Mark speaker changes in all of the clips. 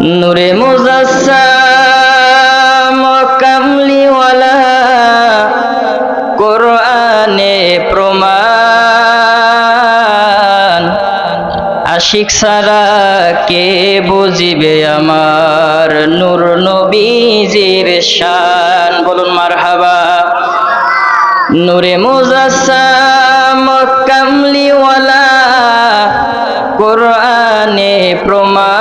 Speaker 1: নূরে মুজাসসাম, কামলিওয়ালা, কোরআনে প্রমাণ। আশিক সারা কে বুঝিবে আমার নূর নবীজির শান? বলুন মারহাবা। নূরে মুজাসসাম, কামলিওয়ালা, কোরআনে প্রমাণ।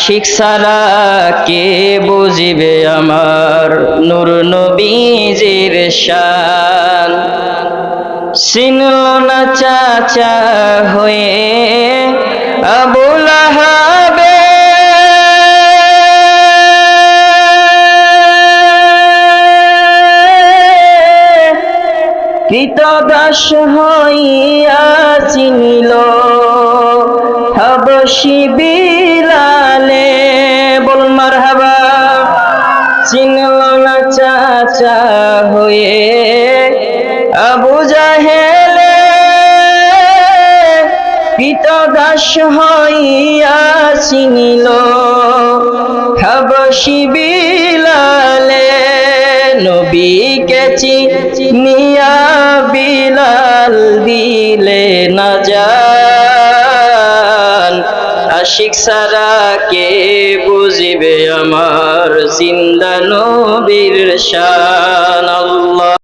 Speaker 1: আশিক সারা কে বুঝিবে আমার? নূর নবীজির শান। চিনল না চাচা হয়ে আবুল আহাবে। কৃতদাস হইয়া চিনিল। হবসি বিলালে চিনল না চাচা হয়ে। আবু জাহেলে কৃতদাস হইয়া চিনিল। হবসি বিলালে নবীকে চিনিয়া বিলাল দিলে না যান। আশিক সারা কে বুঝিবে আমার জিন্দা নবীর শান আল্লাহ।